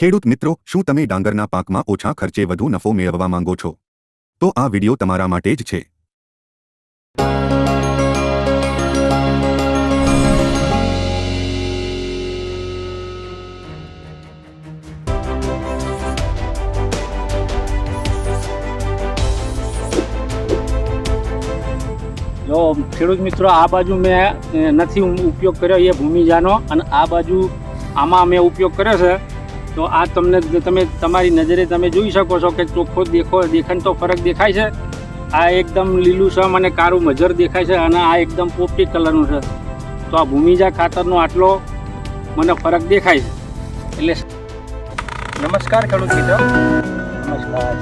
ખેડૂત મિત્રો, શું તમે ડાંગરના પાકમાં ઓછા ખર્ચે વધુ નફો મેળવવા માંગો છો? તો આ વિડિયો તમારા માટે જ છે. જો ખેડૂત મિત્રો, આ બાજુ મેં નથી ઉપયોગ કર્યો, એ ભૂમિજાનો. અને આ બાજુ આમાં મેં ઉપયોગ કર્યો છે. તો આ તમને તમે તમારી નજરે તમે જોઈ શકો છો કે ચોખ્ખો દેખો દેખન તો ફરક દેખાય છે. આ એકદમ લીલુંછમ અને કારું મજર દેખાય છે અને આ એકદમ પોપટી કલરનું છે. તો આ ભૂમિજા ખાતરનો આટલો મને ફરક દેખાય છે. એટલે નમસ્કાર ખેડૂત મિત્ર. નમસ્કાર.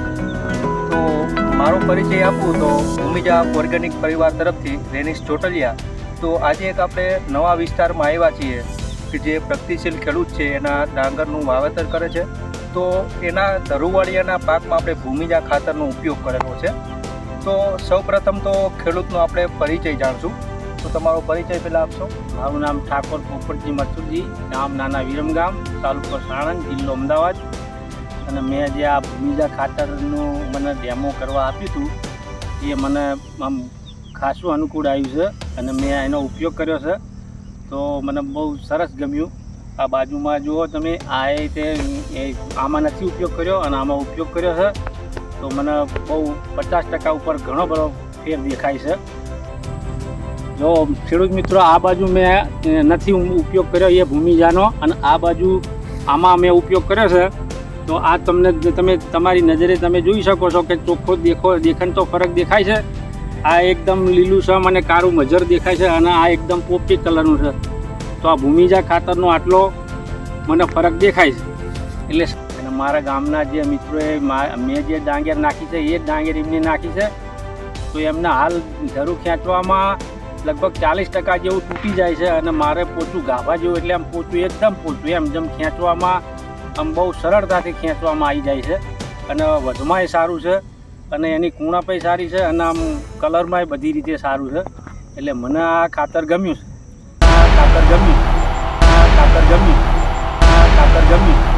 તો મારો પરિચય આપું તો ભૂમિજા ઓર્ગેનિક પરિવાર તરફથી રેનિશ ચોટલિયા. તો આજે એક આપણે નવા વિસ્તારમાં આવ્યા છીએ. કે જે પ્રગતિશીલ ખેડૂત છે, એના ડાંગરનું વાવેતર કરે છે, તો એના ધરુવાળિયાના પાકમાં આપણે ભૂમિજા ખાતરનો ઉપયોગ કરેલો છે. તો સૌપ્રથમ તો ખેડૂતનો આપણે પરિચય જાણશું. તો તમારો પરિચય પહેલાં આપશો. મારું નામ ઠાકોર પોપટજી મથુરજી, ગામ નાના વિરમગામ તાલુકો સાણંદ, જિલ્લો અમદાવાદ. અને મેં જે આ ભૂમિજા ખાતરનું મને ડેમો કરવા આપ્યું હતું, એ મને આમ ખાસું અનુકૂળ આવ્યું છે અને મેં એનો ઉપયોગ કર્યો છે. તો મને બહુ સરસ ગમ્યું. આ બાજુમાં જુઓ તમે, આ એ તે, એ આમાં નથી ઉપયોગ કર્યો અને આમાં ઉપયોગ કર્યો છે. તો મને બહુ પચાસ ટકા ઉપર ઘણો બધો ફેર દેખાય છે. જો ખેડૂત મિત્રો, આ બાજુ મેં નથી ઉપયોગ કર્યો એ ભૂમિજાનો અને આ બાજુ આમાં મેં ઉપયોગ કર્યો છે. તો આ તમને, તમે, તમારી નજરે તમે જોઈ શકો છો કે ચોખ્ખો દેખો દેખન તો ફરક દેખાય છે. આ એકદમ લીલુંછમ અને કાળું મજર દેખાય છે અને આ એકદમ પોપટી કલરનું છે. તો આ ભૂમિજા ખાતરનો આટલો મને ફરક દેખાય છે. એટલે મારા ગામના જે મિત્રોએ મા- જે ડાંગેર નાખી છે, એ જ ડાંગેર એમને નાખી છે. તો એમને હાલ ધરું ખેંચવામાં લગભગ ચાલીસ ટકા જેવું તૂટી જાય છે અને મારે પોચું ગાભા જેવું, એટલે આમ પોચું એકદમ પોચું એમ જેમ ખેંચવામાં, આમ બહુ સરળતાથી ખેંચવામાં આવી જાય છે. અને વધમાંય સારું છે અને એની કૂણાપઈ સારી છે અને આમ કલરમાંય બધી રીતે સારું છે. એટલે મને આ ખાતર ગમ્યું છે. આ ખાતર ગમ્યું આ ખાતર ગમ્યું આ ખાતર ગમ્યું